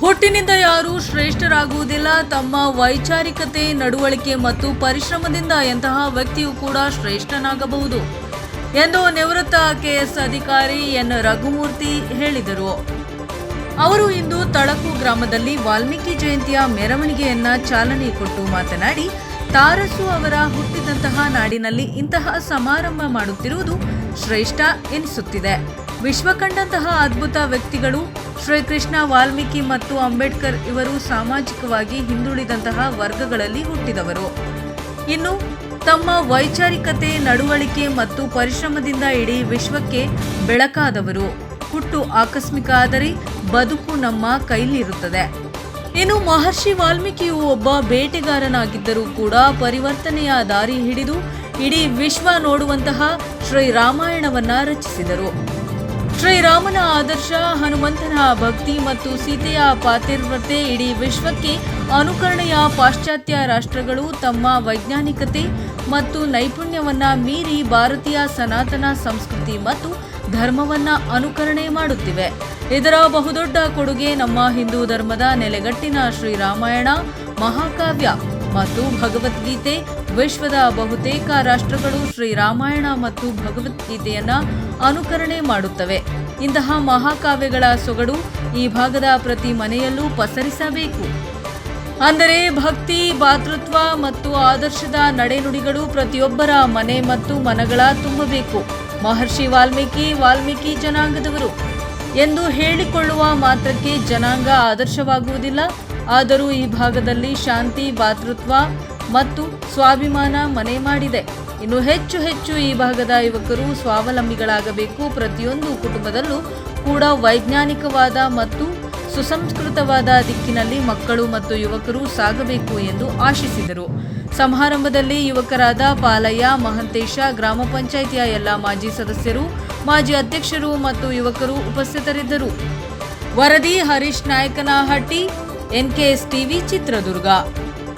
ಹುಟ್ಟಿನಿಂದ ಯಾರೂ ಶ್ರೇಷ್ಠರಾಗುವುದಿಲ್ಲ. ತಮ್ಮ ವೈಚಾರಿಕತೆ, ನಡವಳಿಕೆ ಮತ್ತು ಪರಿಶ್ರಮದಿಂದ ಎಂತಹ ವ್ಯಕ್ತಿಯು ಕೂಡ ಶ್ರೇಷ್ಠನಾಗಬಹುದು ಎಂದು ನಿವೃತ್ತ ಕೆಎಸ್ ಅಧಿಕಾರಿ ಎನ್. ರಘುಮೂರ್ತಿ ಹೇಳಿದರು. ಅವರು ಇಂದು ತಳಕು ಗ್ರಾಮದಲ್ಲಿ ವಾಲ್ಮೀಕಿ ಜಯಂತಿಯ ಮೆರವಣಿಗೆಯನ್ನ ಚಾಲನೆ ಕೊಟ್ಟು ಮಾತನಾಡಿ, ತಾರಸು ಅವರ ಹುಟ್ಟಿದಂತಹ ನಾಡಿನಲ್ಲಿ ಇಂತಹ ಸಮಾರಂಭ ಮಾಡುತ್ತಿರುವುದು ಶ್ರೇಷ್ಠ ಎನಿಸುತ್ತಿದೆ. ವಿಶ್ವ ಕಂಡಂತಹ ಅದ್ಭುತ ವ್ಯಕ್ತಿಗಳು ಶ್ರೀಕೃಷ್ಣ ವಾಲ್ಮೀಕಿ ಮತ್ತು ಅಂಬೇಡ್ಕರ್ ಇವರು ಸಾಮಾಜಿಕವಾಗಿ ಹಿಂದುಳಿದಂತಹ ವರ್ಗಗಳಲ್ಲಿ ಹುಟ್ಟಿದವರು. ಇನ್ನು ತಮ್ಮ ವೈಚಾರಿಕತೆ, ನಡವಳಿಕೆ ಮತ್ತು ಪರಿಶ್ರಮದಿಂದ ಇಡೀ ವಿಶ್ವಕ್ಕೆ ಬೆಳಕಾದವರು. ಹುಟ್ಟು ಆಕಸ್ಮಿಕ ಆದರೆ ಬದುಕು ನಮ್ಮ ಕೈಲಿರುತ್ತದೆ. ಇನ್ನು ಮಹರ್ಷಿ ವಾಲ್ಮೀಕಿಯು ಒಬ್ಬ ಬೇಟೆಗಾರನಾಗಿದ್ದರೂ ಕೂಡ ಪರಿವರ್ತನೆಯ ದಾರಿ ಹಿಡಿದು ಇಡೀ ವಿಶ್ವ ನೋಡುವಂತಹ ಶ್ರೀರಾಮಾಯಣವನ್ನ ರಚಿಸಿದರು. ಶ್ರೀರಾಮನ ಆದರ್ಶ ಹನುಮಂತನ ಭಕ್ತಿ ಮತ್ತು ಸೀತೆಯ ಪಾತಿರ್ವತೆ ಇಡೀ ವಿಶ್ವಕ್ಕೆ ಅನುಕರಣೆಯ ಪಾಶ್ಚಾತ್ಯ ರಾಷ್ಟ್ರಗಳು ತಮ್ಮ ವೈಜ್ಞಾನಿಕತೆ ಮತ್ತು ನೈಪುಣ್ಯವನ್ನ ಮೀರಿ ಭಾರತೀಯ ಸನಾತನ ಸಂಸ್ಕೃತಿ ಮತ್ತು ಧರ್ಮವನ್ನ ಅನುಕರಣೆ ಮಾಡುತ್ತಿವೆ. ಇದರ ಬಹುದೊಡ್ಡ ಕೊಡುಗೆ ನಮ್ಮ ಹಿಂದೂ ಧರ್ಮದ ನೆಲೆಗಟ್ಟಿನ ಶ್ರೀರಾಮಾಯಣ ಮಹಾಕಾವ್ಯ. ಮತ್ತು ಭಗವದ್ಗೀತೆ, ವಿಶ್ವದ ಬಹುತೇಕ ರಾಷ್ಟ್ರಗಳು ಶ್ರೀರಾಮಾಯಣ ಮತ್ತು ಭಗವದ್ಗೀತೆಯನ್ನ ಅನುಕರಣೆ ಮಾಡುತ್ತವೆ. ಇಂತಹ ಮಹಾಕಾವ್ಯಗಳ ಸೊಗಡು ಈ ಭಾಗದ ಪ್ರತಿ ಮನೆಯಲ್ಲೂ ಪಸರಿಸಬೇಕು. ಅಂದರೆ ಭಕ್ತಿ, ಭಾತೃತ್ವ ಮತ್ತು ಆದರ್ಶದ ನಡೆನುಡಿಗಳು ಪ್ರತಿಯೊಬ್ಬರ ಮನೆ ಮತ್ತು ಮನಗಳ ತುಂಬಬೇಕು. ಮಹರ್ಷಿ ವಾಲ್ಮೀಕಿ ವಾಲ್ಮೀಕಿ ಜನಾಂಗದವರು. ಎಂದು ಹೇಳಿಕೊಳ್ಳುವ ಮಾತ್ರಕ್ಕೆ ಜನಾಂಗ ಆದರ್ಶವಾಗುವುದಿಲ್ಲ. ಆದರೂ ಈ ಭಾಗದಲ್ಲಿ ಶಾಂತಿ, ಭಾತೃತ್ವ ಮತ್ತು ಸ್ವಾಭಿಮಾನ ಮನೆ ಮಾಡಿದೆ. ಇನ್ನು ಹೆಚ್ಚು ಹೆಚ್ಚು ಈ ಭಾಗದ ಯುವಕರು ಸ್ವಾವಲಂಬಿಗಳಾಗಬೇಕು. ಪ್ರತಿಯೊಂದು ಕುಟುಂಬದಲ್ಲೂ ಕೂಡ ವೈಜ್ಞಾನಿಕವಾದ ಮತ್ತು ಸುಸಂಸ್ಕೃತವಾದ ದಿಕ್ಕಿನಲ್ಲಿ ಮಕ್ಕಳು ಮತ್ತು ಯುವಕರು ಸಾಗಬೇಕು ಎಂದು ಆಶಿಸಿದರು. ಸಮಾರಂಭದಲ್ಲಿ ಯುವಕರಾದ ಪಾಲಯ್ಯ, ಮಹಂತೇಶ, ಗ್ರಾಮ ಪಂಚಾಯಿತಿಯ ಎಲ್ಲ ಮಾಜಿ ಸದಸ್ಯರು, ಮಾಜಿ ಅಧ್ಯಕ್ಷರು ಮತ್ತು ಯುವಕರು ಉಪಸ್ಥಿತರಿದ್ದರು. ವರದಿ ಹರೀಶ್ ನಾಯಕನಹಟ್ಟಿ ಎನ್ಕೆಎಸ್ ಟಿವಿ ಚಿತ್ರದುರ್ಗ